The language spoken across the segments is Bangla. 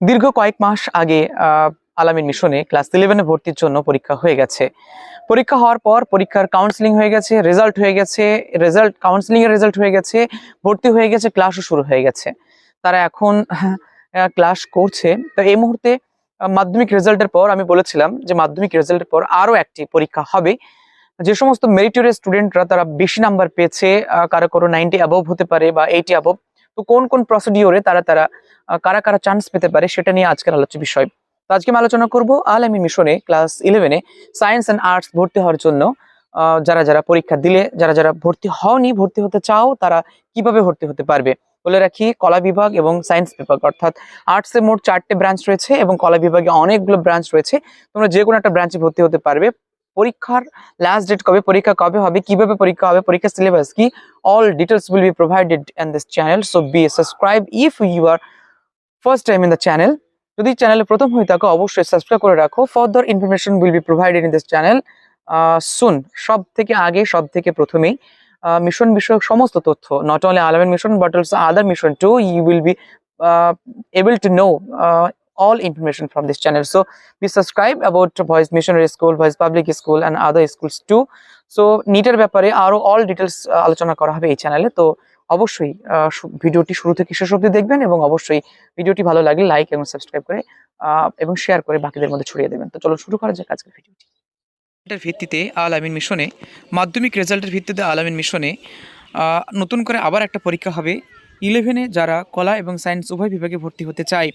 দীর্ঘ কয়েক মাস আগে আলামিন মিশনে ক্লাস ইলেভেনে ভর্তির জন্য পরীক্ষা হয়ে গেছে। পরীক্ষা হওয়ার পর পরীক্ষার কাউন্সিলিং হয়ে গেছে রেজাল্ট হয়ে গেছে রেজাল্ট কাউন্সিলিং এর রেজাল্ট হয়ে গেছে, ভর্তি হয়ে গেছে ক্লাসও শুরু হয়ে গেছে। তারা এখন ক্লাস করছে। তো এই মুহূর্তে মাধ্যমিক রেজাল্টের পর আমি বলেছিলাম যে মাধ্যমিক রেজাল্টের পর আরও একটি পরীক্ষা হবে। যে সমস্ত মেরিটোরিয়াস স্টুডেন্টরা তারা বেশি নাম্বার পেয়েছে কারও কারও নাইনটি অ্যাবভ হতে পারে বা এইটি অ্যাবভ তো কোন কোন প্রসিডিওরে তারা তারা কারা কারা চান্স পেতে পারে সেটা নিয়ে আজকের আলোচ্য বিষয়। তো আজকে আমি আলোচনা করব আল আমিন মিশনে ক্লাস ইলেভেনে সায়েন্স অ্যান্ড আর্টস ভর্তি হওয়ার জন্য যারা যারা পরীক্ষা দিলে, যারা যারা ভর্তি হওনি, ভর্তি হতে চাও, তারা কীভাবে ভর্তি হতে পারবে? বলে রাখি, কলা বিভাগ এবং সায়েন্স বিভাগ, অর্থাৎ আর্টসে মোট চারটে ব্রাঞ্চ রয়েছে এবং কলা বিভাগে অনেকগুলো ব্রাঞ্চ রয়েছে। তোমরা যে কোনো একটা ব্রাঞ্চে ভর্তি হতে পারবে। পরীক্ষার লাস্ট ডেট কবে পরীক্ষা কবে হবে কীভাবে পরীক্ষা হবে পরীক্ষার সিলেবাস কি all details will be provided in this channel so be subscribe if you are first time in the channel. যদি চ্যানেলে প্রথম হয়ে থাকো অবশ্যই সাবস্ক্রাইব করে রাখো। Further information will be provided in this channel soon সব থেকে আগে সব থেকে প্রথমেই মিশন বিষয়ক সমস্ত তথ্য not only Alameen mission but also other mission to you will be able to know uh, all information from this channel. So, be subscribe about voice missionary school, voice public school, and other schools too. So নিটের ব্যাপারে আরও অল ডিটেলস আলোচনা করা হবে এই চ্যানেলে তো, অবশ্যই ভিডিওটি শুরু থেকে শেষ অবধি দেখবেন এবং অবশ্যই ভিডিওটি ভালো লাগলে লাইক এবং সাবস্ক্রাইব করে এবং শেয়ার করে বাকিদের মধ্যে ছড়িয়ে দেবেন। তো চলো শুরু করা যাক আজকের ভিডিওটি। এটার ভিত্তিতে আল আমিন মিশনে, মাধ্যমিক রেজাল্টের ভিত্তিতে আল মিশনে নতুন করে আবার একটা পরীক্ষা হবে। ইলেভেনে যারা কলা এবং সায়েন্স উভয় বিভাগে ভর্তি হতে চায়।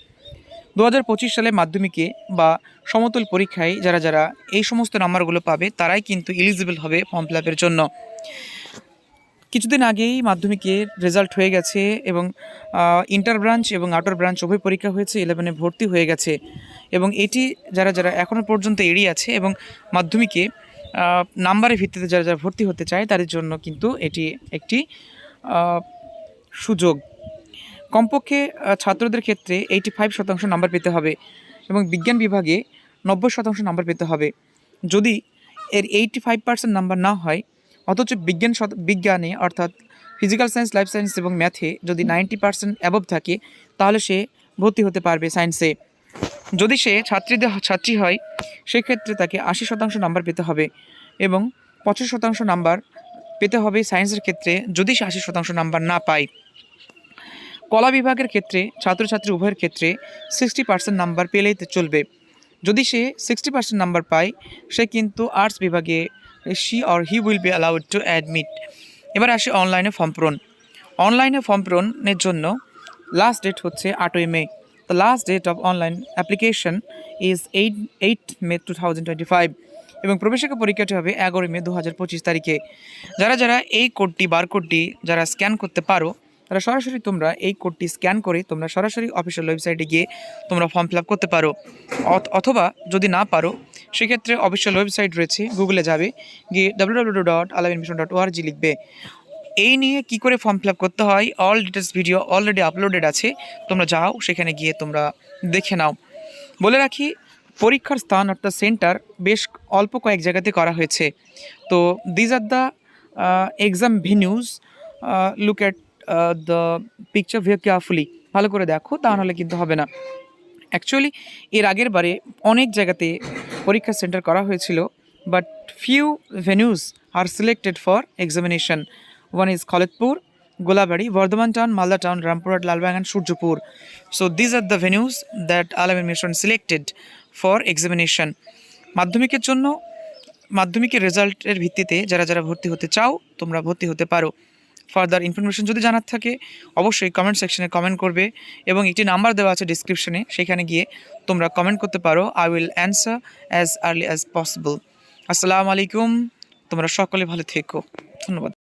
দু হাজার পঁচিশ সালে মাধ্যমিকে বা সমতল পরীক্ষায় যারা যারা এই সমস্ত নাম্বারগুলো পাবে, তারাই কিন্তু এলিজিবল হবে ফর্ম ফিল জন্য। কিছুদিন আগেই মাধ্যমিকের রেজাল্ট হয়ে গেছে এবং ইন্টার ব্রাঞ্চ এবং আউটার ব্রাঞ্চ উভয় পরীক্ষা হয়েছে ইলেভেনে ভর্তি হয়ে গেছে। এবং এটি যারা যারা এখনও পর্যন্ত এড়িয়ে আছে এবং মাধ্যমিকে নাম্বারের ভিত্তিতে যারা যারা ভর্তি হতে চায়, তাদের জন্য কিন্তু এটি একটি সুযোগ। কমপক্ষে ছাত্রদের ক্ষেত্রে এইটি ফাইভ শতাংশ নাম্বার পেতে হবে এবং বিজ্ঞান বিভাগে নব্বই শতাংশ নাম্বার পেতে হবে। যদি এর এইটি ফাইভ পার্সেন্ট নাম্বার না হয়, অথচ বিজ্ঞান বিজ্ঞানে অর্থাৎ ফিজিক্যাল সায়েন্স লাইফ সায়েন্স এবং ম্যাথে যদি নাইনটি পার্সেন্ট অ্যাবভ থাকে, তাহলে সে ভর্তি হতে পারবে সায়েন্সে যদি সে ছাত্রীদের ছাত্রী হয়, সেক্ষেত্রে তাকে আশি শতাংশ নাম্বার পেতে হবে এবং পঁচিশ শতাংশ নাম্বার পেতে হবে সায়েন্সের ক্ষেত্রে যদি সে আশি শতাংশ নাম্বার না পায়। কলা বিভাগের ক্ষেত্রে, ছাত্রছাত্রী উভয়ের ক্ষেত্রে সিক্সটি পার্সেন্ট নাম্বার পেলেই চলবে। যদি সে সিক্সটি পার্সেন্ট নাম্বার পায়, সে কিন্তু আর্টস বিভাগে she or he will be allowed to admit এবার আসে অনলাইনে ফর্ম পূরণ। অনলাইনে ফর্ম পূরণের জন্য লাস্ট ডেট হচ্ছে আটই May. The last date of online application is eight eight May two thousand twenty five এবং প্রবেশিকা পরীক্ষাটি হবে এগারোই মে দু হাজার পঁচিশ তারিখে। যারা যারা এই কোডটি বারকোডটি যারা স্ক্যান করতে পারো তারা সরাসরি তোমরা এই কোডটি স্ক্যান করে তোমরা সরাসরি অফিসিয়াল ওয়েবসাইটে গিয়ে তোমরা ফর্ম ফিল করতে পারো। অথ- অথবা যদি না পারো, সেক্ষেত্রে অফিসিয়াল ওয়েবসাইট রয়েছে, গুগলে যাবে, গিয়ে ডাব্লিউ ডট ডট লিখবে। এই নিয়ে কি করে ফর্ম ফিল করতে হয় all details video already uploaded আছে, তোমরা যাও, সেখানে গিয়ে তোমরা দেখে নাও। বলে রাখি, পরীক্ষার স্থান অর্থাৎ সেন্টার বেশ অল্প কয়েক জায়গাতে করা হয়েছে। তো these are the exam venues look at the picture view carefully ভালো করে দেখো, তা নাহলে কিন্তু হবে না। অ্যাকচুয়ালি এর আগের বারে অনেক জায়গাতে পরীক্ষা সেন্টার করা হয়েছিল but few venues are selected for examination one is Khaledpur Golabari Bardhaman town Malda town Rampurhat Lalbagan Suryapur so these are the venues that Al-Ameen mission selected for examination মাধ্যমিকের জন্য, মাধ্যমিকের রেজাল্টের ভিত্তিতে যারা যারা ভর্তি হতে চাও, তোমরা ভর্তি হতে পারো। ফার্দার ইনফরমেশন যদি জানার থাকে, অবশ্যই কমেন্ট সেকশনে কমেন্ট করবে এবং একটি নাম্বার দেওয়া আছে ডিসক্রিপশনে সেখানে গিয়ে তোমরা কমেন্ট করতে পারো। I will answer as early as possible আসসালামু আলাইকুম তোমরা সকলে ভালো থেকো। ধন্যবাদ।